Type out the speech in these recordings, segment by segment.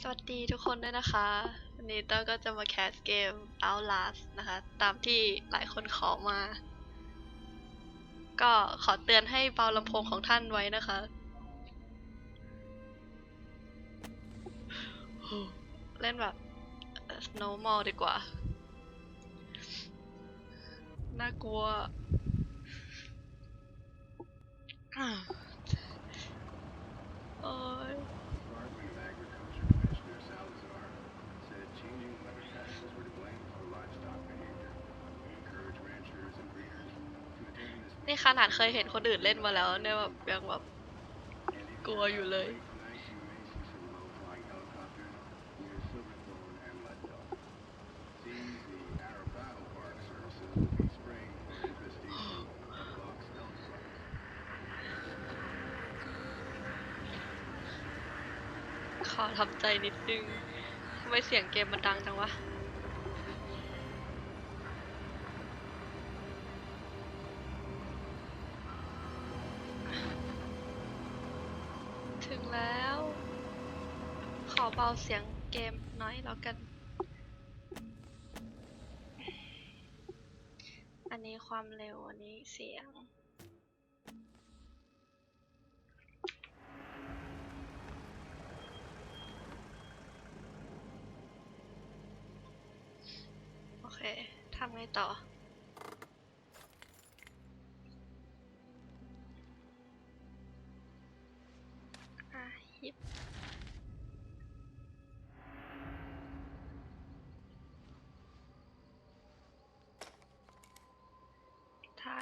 สวัสดีทุกคนด้วยนะคะ วันนี้เต้าก็จะมาแคสเกม Outlast นะคะ ตามที่หลายคนขอมา ก็ขอเตือนให้เบาลำโพงของท่านไว้นะคะ เล่นแบบเอ่อ normal ดีกว่า น่ากลัวอ่าโอ้ย นี่ขนาดเคยเห็นคนอื่นเล่นมาแล้วเนี่ยแบบยังแบบกลัวอยู่เลย ขอทำใจนิดนึง ทำไมเสียงเกมมันดังจังวะ เสียงเกมน้อยแล้วกัน อันนี้ความเร็ว อันนี้เสียง โอเค ทำไงต่อ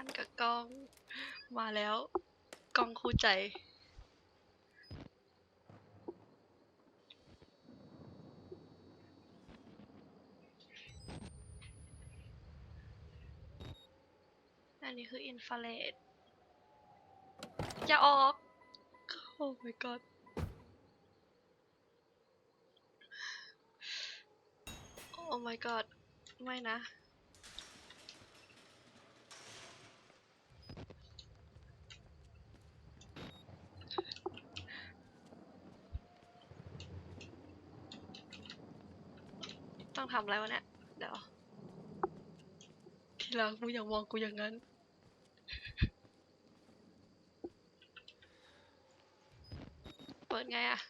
านกับกล้อง มาแล้วกล้องคู่ใจ อันนี้คืออินฟราเรดอย่าออก โอ้ my god โอ้ my god ไม่นะ ต้องทำอะไรวะเนี่ย เดี๋ยว ทีหลังมึงอย่ามองกูอย่างนั้น เปิดไงอะ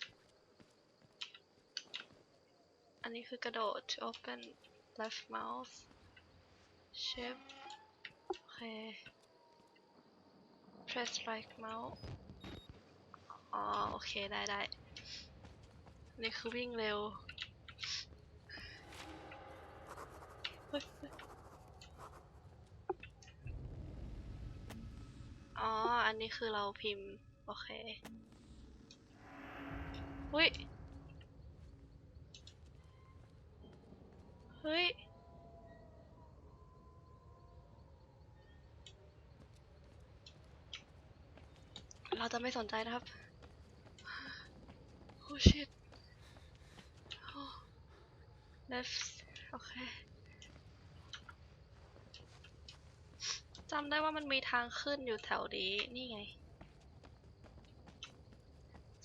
อันนี้คือกระโดด to open left mouse shift โอเค press right mouse อ๋อ โอเค ได้ได้นี่คือวิ่งเร็ว ฮ้ยอ๋อ อันนี้คือเราพิมพ์ โอเคเฮ้ยเฮ้ย เราจะไม่สนใจนะครับ โอ้ shit โอ้ left โอเค จำได้ว่ามันมีทางขึ้นอยู่แถวนี้ นี่ไง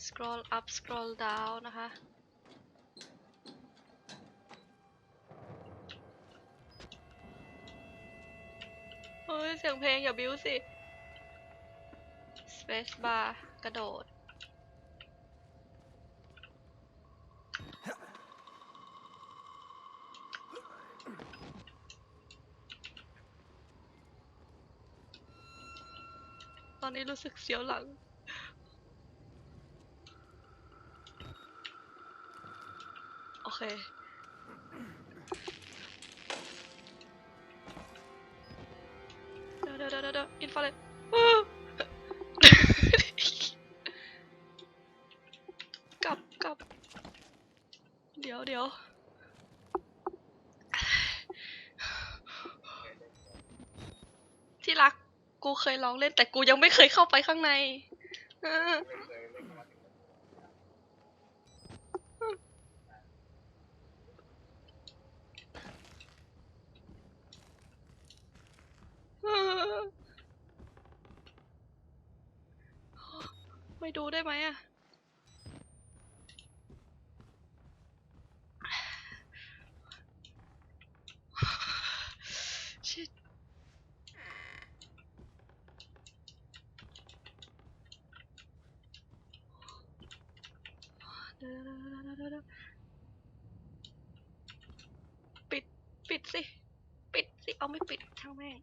scroll up scroll down นะคะ เฮ้ย เสียงเพลงอย่าบิ้วสิ space bar กระโดด อนนี้รู้สึกเสียวหลัง โอเคเดี๋ยวเดี๋ยวเดี๋ยวเดี๋ยวอินฟาเรดกลับกลับ เดี๋ยวเดี๋ยวที่รัก กูเคยลองเล่นแต่กูยังไม่เคยเข้าไปข้างในไม่ดูได้ไหมอะ เดี๋ยวเดี๋ยวเดี๋ยวเดี๋ยวเดี๋ยวปิด ปิดสิ ปิดสิเอาไม่ปิดช่างแม่ง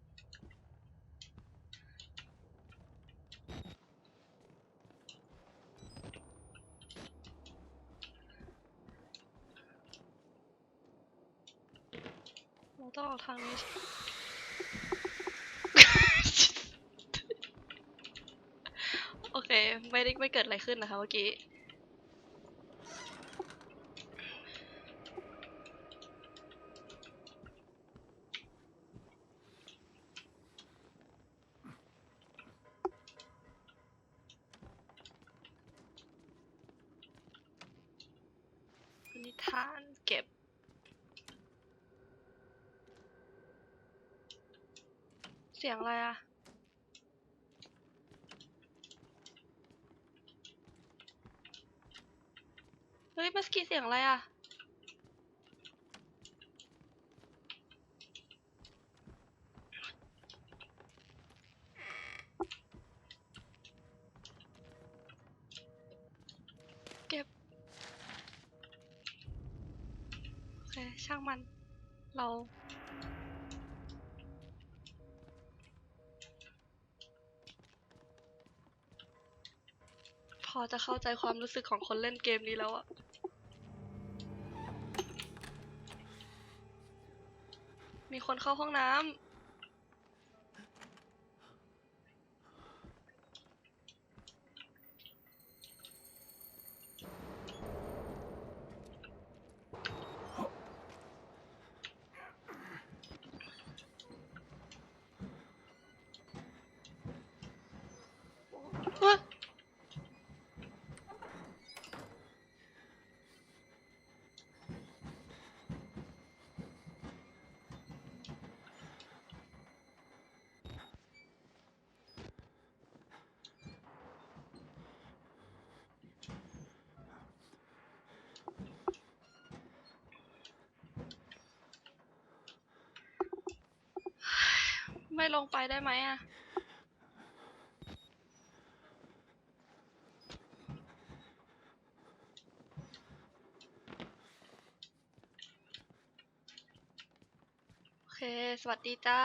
เราต้องออกทางนี้โอเค ไม่ได้ไม่เกิดอะไรขึ้นนะคะเมื่อกี้ นิทานเก็บ เสียงอะไรอะเฮ้ยเมื่อกี้เสียงอะไรอะ ช่างมัน เรา พอจะเข้าใจความรู้สึกของคนเล่นเกมนี้แล้วอะมีคนเข้าห้องน้ำ ไม่ลงไปได้ไหมอะ โอเค สวัสดีจ้า